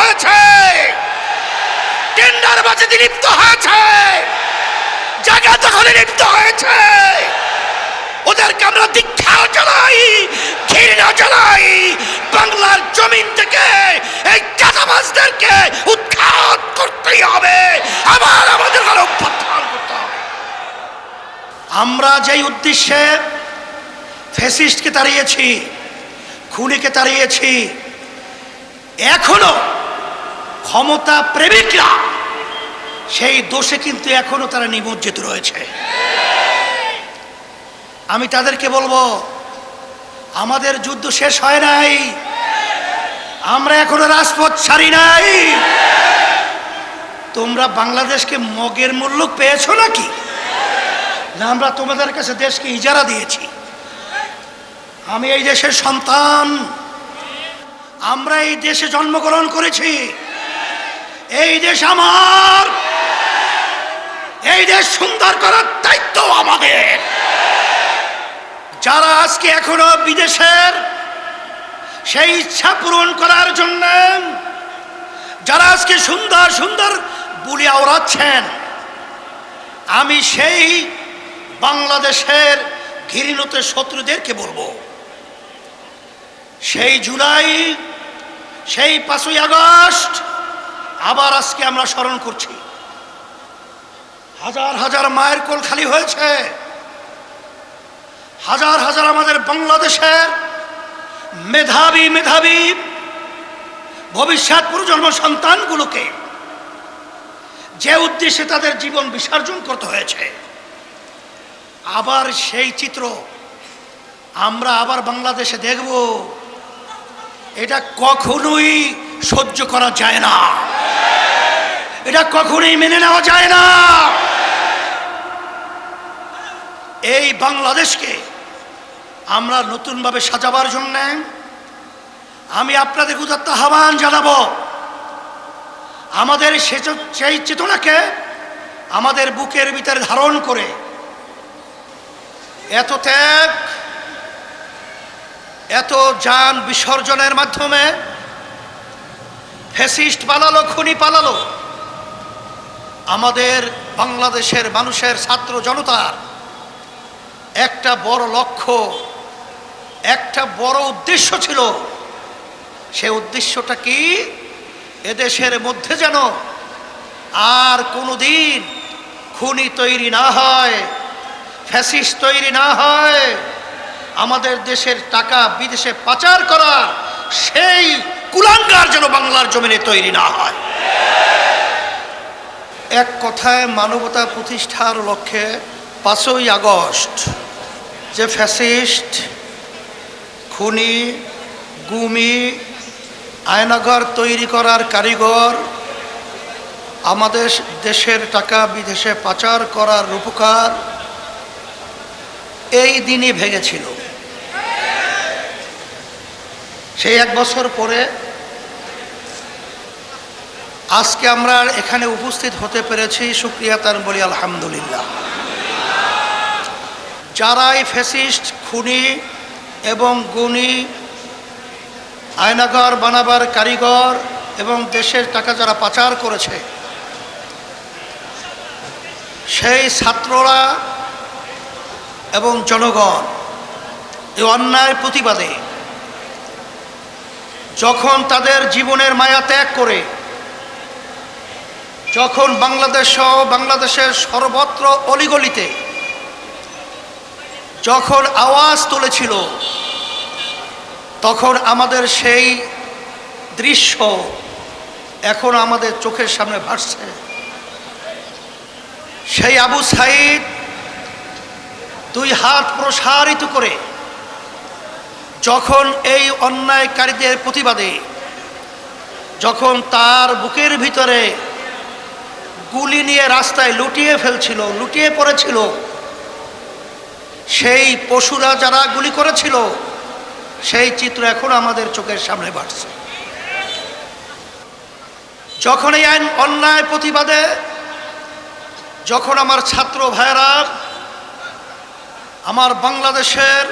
হয়েছে। টেন্ডারবাজিতে লিপ্ত হয়েছে। জায়গা দখলে লিপ্ত হয়েছে। ওদেরকে আমরা দীক্ষাও জানাই, ঘৃণা জানাই। বাংলার জমিন থেকে এই চাঁদাবাজদেরকে উৎখাত করতেই হবে। আবার আমাদের আরও হবে। আমরা যেই উদ্দেশ্যে ফেসিস্টকে তাড়িয়েছি, খুনিকে তাড়িয়েছি, এখনও ক্ষমতা প্রেমিকরা, সেই দোষে কিন্তু এখনও তারা নিমজ্জিত রয়েছে। আমি তাদেরকে বলব, আমাদের যুদ্ধ শেষ হয় নাই, আমরা এখনও রাজপথ ছাড়ি নাই। তোমরা বাংলাদেশকে মগের মূল্য পেয়েছ নাকি? না, আমরা তোমাদের কাছে দেশকে ইজারা দিয়েছি। আমি এই দেশের সন্তান, আমরা এই দেশে জন্মগ্রহণ করেছি। এই দেশ আমার। এই দেশ সুন্দর করার দায়িত্ব আমাদের। যারা আজকে এখনও বিদেশের, সেই ইচ্ছা পূরণ করার জন্য, যারা আজকে সুন্দর সুন্দর বুলি আওড়াচ্ছেন, আমি সেই বাংলাদেশের ঘৃণত শত্রুদেরকে বলব। সেই জুলাই, সেই পাঁচই আগস্ট আবার আজকে আমরা স্মরণ করছি। হাজার হাজার মায়ের কোল খালি হয়েছে। হাজার হাজার আমাদের বাংলাদেশের মেধাবী মেধাবী ভবিষ্যৎ প্রজন্ম সন্তানগুলোকে যে উদ্দেশ্যে তাদের জীবন বিসর্জন করতে হয়েছে, আবার সেই চিত্র আমরা আবার বাংলাদেশে দেখব। এটা কখনোই সহ্য করা যায় না। এটা কখনোই মেনে নেওয়া যায় না। এই বাংলাদেশকে আমরা নতুনভাবে সাজাবার জন্য আমি আপনাদের উদাত্ত আহ্বান জানাব। আমাদের সেই চেতনাকে আমাদের বুকের ভিতরে ধারণ করে এত ত্যাগ, এত যান বিসর্জনের মাধ্যমে ফেসিস্ট পালালো খুনি পালালো আমাদের বাংলাদেশের মানুষের ছাত্র জনতার একটা বড় লক্ষ্য, একটা বড় উদ্দেশ্য ছিল। সে উদ্দেশ্যটা কি? এদেশের মধ্যে যেন আর কোনোদিন খুনি তৈরি না হয় ফ্যাসিস তৈরি না হয়, আমাদের দেশের টাকা বিদেশে পাচার করা, সেই কুলাঙ্গার যেন বাংলার জমিনে তৈরি না হয়। এক কথায় মানবতা প্রতিষ্ঠার লক্ষ্যে পাঁচই আগস্ট যে ফ্যাসিস্ট, খুনি, গুমি, আয়নাঘর তৈরি করার কারিগর আমাদের দেশের টাকা বিদেশে পাচার করার রূপকার, এই দিনই ভেঙেছিল। সেই এক বছর পরে আজকে আমরা এখানে উপস্থিত হতে পেরেছি সুক্রিয়া তার বলি, আলহামদুলিল্লাহ। যারাই ফ্যাসিস্ট, খুনি এবং গুণী, আয়নাঘর বানাবার কারিগর এবং দেশের টাকা যারা পাচার করেছে, সেই ছাত্ররা এবং জনগণ এই অন্যায় প্রতিবাদে যখন তাদের জীবনের মায়া ত্যাগ করে যখন বাংলাদেশ সহ বাংলাদেশের সর্বত্র অলিগলিতে যখন আওয়াজ তুলেছিল, তখন আমাদের সেই দৃশ্য এখন আমাদের চোখের সামনে ভাসছে। সেই আবু সাইদ দুই হাত প্রসারিত করে যখন এই অন্যায়কারীদের প্রতিবাদে, যখন তার বুকের ভিতরে গুলি নিয়ে রাস্তায় লুটিয়ে ফেলছিল, লুটিয়ে পড়েছিল। সেই পশুরা যারা গুলি করেছিল, সেই চিত্র এখন আমাদের চোখের সামনে বাড়ছে। যখন এই আইন অন্যায় প্রতিবাদে, যখন আমার ছাত্র ভাইয়েরা, আমার বাংলাদেশের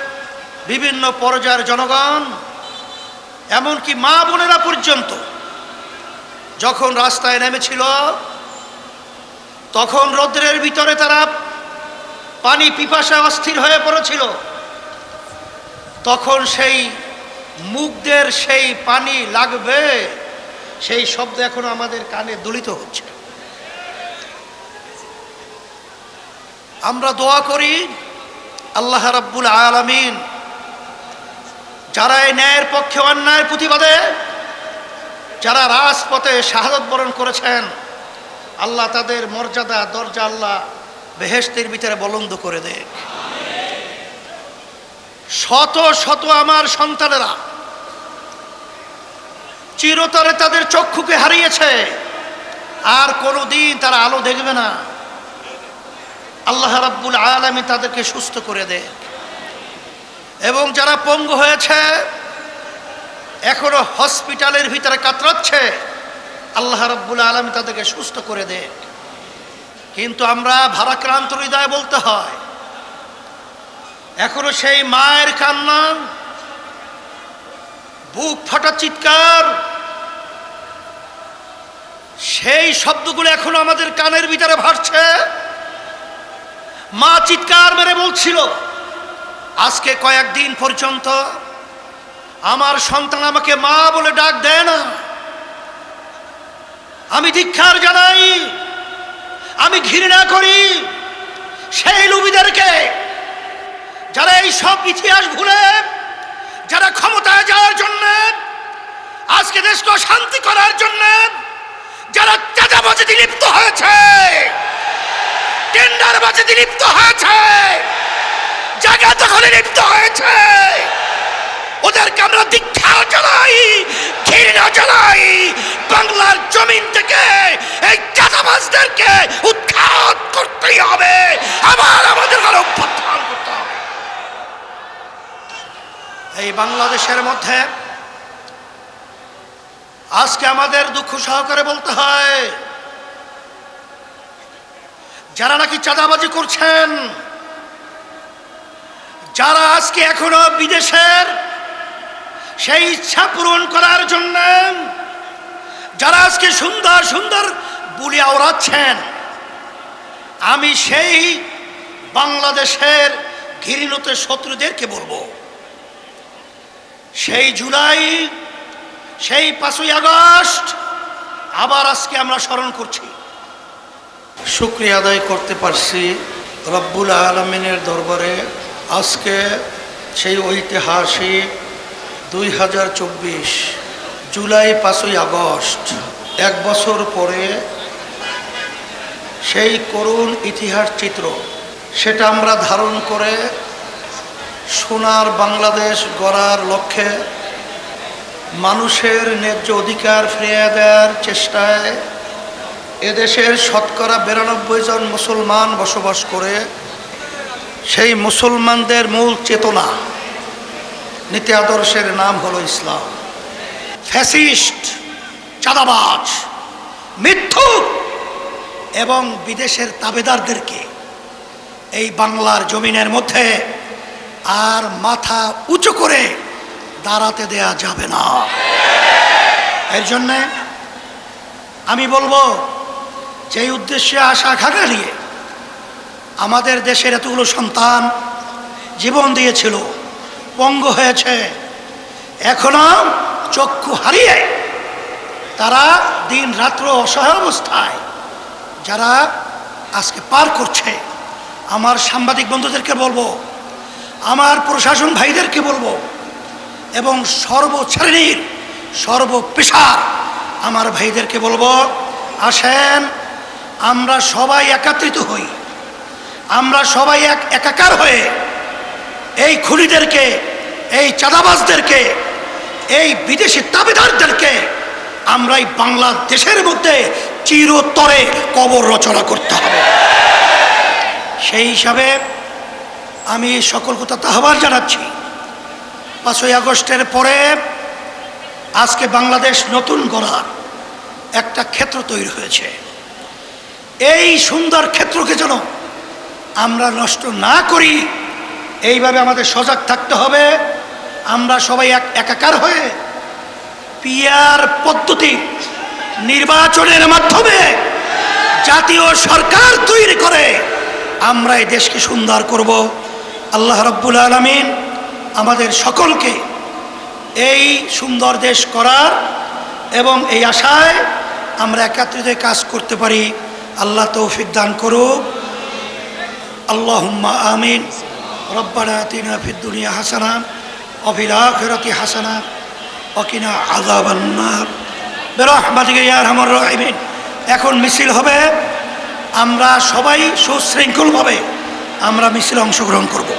বিভিন্ন পর্যায়ের জনগণ, এমনকি মা বোনেরা পর্যন্ত, যখন রাস্তায় নেমেছিল তখন রৌদ্রের ভিতরে তারা পানি পিপাসা অস্থির হয়ে পড়েছিল। তখন সেই মুখদের সেই পানি লাগবে, সেই শব্দ এখনও আমাদের কানে দলিত হচ্ছে। আমরা দোয়া করি, আল্লাহ রাব্বুল আলামিন যারা এই ন্যায়ের পক্ষে অন্যায়ের প্রতিবাদে, যারা রাজপথে শাহাদত বরণ করেছেন আল্লাহ তাদের মর্যাদা, দরজা আল্লাহ বেহেস্তের ভিতরে বলন্দ করে দে শত শত আমার সন্তানেরা চিরতরে তাদের চক্ষুকে হারিয়েছে। আর কোনো দিন তারা আলো দেখবে না। আল্লাহ রাব্বুল আলমী তাদেরকে সুস্থ করে দে এবং যারা পঙ্গু হয়েছে, এখনও হসপিটালের ভিতরে কাতরাচ্ছে আল্লাহ রাব্বুল আলমী তাদেরকে সুস্থ করে দেয় কিন্তু আমরা ভারাক্রান্ত হৃদয় বলতে হয়, এখনও সেই মায়ের কান্না, বুক ফাটা চিৎকার, সেই শব্দগুলো এখনও আমাদের কানের ভিতরে ভাসছে। মা চিৎকার মেরে বলছিল, আজকে কয়েকদিন পর্যন্ত আমার সন্তান আমাকে মা বলে ডাক দেয় না। আমি ধিক্ষার জানাই, আমি ঘৃণা করি সেই লুবিদেরকে যারা এই সব ইতিহাস ভুলে, যারা ক্ষমতায় যাওয়ার জন্য, আজকে দেশকে শান্তি করার জন্য, যারা চাঁদাবাজিতে লিপ্ত হয়েছে, টেন্ডারবাজিতে লিপ্ত হয়েছে, জায়গা দখলে লিপ্ত হয়েছে, ওদেরকে আমরা দীক্ষা জানাই। জানাই বাংলার জমিন থেকে এই উৎখাত করতেই হবে। আবার আমাদের আরও করতে এই বাংলাদেশের মধ্যে আজকে আমাদের দুঃখ সহকারে বলতে হয়, যারা নাকি চাঁদাবাজি করছেন, যারা আজকে এখনও বিদেশের সেই ইচ্ছা পূরণ করার জন্য যারা আজকে সুন্দর সুন্দর বুলি আওড়াচ্ছেন, আমি সেই বাংলাদেশের ঘৃণত শত্রুদেরকে বলব। সেই জুলাই, সেই পাঁচই আগস্ট আবার আজকে আমরা স্মরণ করছি। শুক্রিয়া আদায় করতে পারছি রব্বুল আলমিনের দরবারে। আজকে সেই ঐতিহাসিক দুই হাজার চব্বিশ জুলাই পাঁচই আগস্ট, এক বছর পরে সেই করুণ ইতিহাস চিত্র, সেটা আমরা ধারণ করে সোনার বাংলাদেশ গড়ার লক্ষ্যে মানুষের ন্যায্য অধিকার ফিরিয়ে দেওয়ার চেষ্টায় এদেশের শতকরা বিরানব্বই জন মুসলমান বসবাস করে, সেই মুসলমানদের মূল চেতনা নীতি আদর্শের নাম হলো ইসলাম। ফ্যাসিস্ট, চাঁদাবাজ, মিথ্যুক এবং বিদেশের তাবেদারদেরকে এই বাংলার জমিনের মধ্যে আর মাথা উঁচু করে দাঁড়াতে দেয়া যাবে না। এর জন্যে আমি বলব, যেই উদ্দেশ্যে আশা আকাঙ্ক্ষা নিয়ে আমাদের দেশের এতগুলো সন্তান জীবন দিয়েছিল, পঙ্গ হয়েছে, এখনও চক্ষু হারিয়ে তারা দিন রাত্র অসহায় অবস্থায় যারা আজকে পার করছে, আমার সাংবাদিক বন্ধুদেরকে বলব, আমার প্রশাসন ভাইদেরকে বলব, এবং সর্বশ্রেণীর সর্বপেশার আমার ভাইদেরকে বলব, আসেন, আমরা সবাই একাত্রিত হই, আমরা সবাই এক একাকার হয়ে এই খুনিদেরকে, এই চাঁদাবাজদেরকে এই বিদেশি তাবেদারদেরকে আমরা এই বাংলাদেশের মধ্যে চিরতরে কবর রচনা করতে হবে। সেই হিসাবে আমি সকল কথা আহ্বান জানাচ্ছি। পাঁচই আগস্টের পরে আজকে বাংলাদেশ নতুন গড়ার একটা ক্ষেত্র তৈরি হয়েছে। এই সুন্দর ক্ষেত্রকে যেন আমরা নষ্ট না করি, এইভাবে আমাদের সজাগ থাকতে হবে। আমরা সবাই এক একাকার হয়ে পিয়ার পদ্ধতি নির্বাচনের মাধ্যমে জাতীয় সরকার তৈরি করে আমরা এই দেশকে সুন্দর করব। আল্লাহ রব্বুল আলমিন আমাদের সকলকে এই সুন্দর দেশ করার এবং এই আশায় আমরা একাত্রিত কাজ করতে পারি। আল্লাহ তৌফিক দান করুক। আল্লাহুম্মা আমিন। রব্বানা আতিনা ফিদ দুনিয়া হাসানা وفي الآخرة حسنة وقنا عذاب النار برحمتك يا أرحم الراحمين এখন মিছিল হবে আমরা সবাই সুশৃঙ্খলভাবে আমরা মিছিলে অংশগ্রহণ করব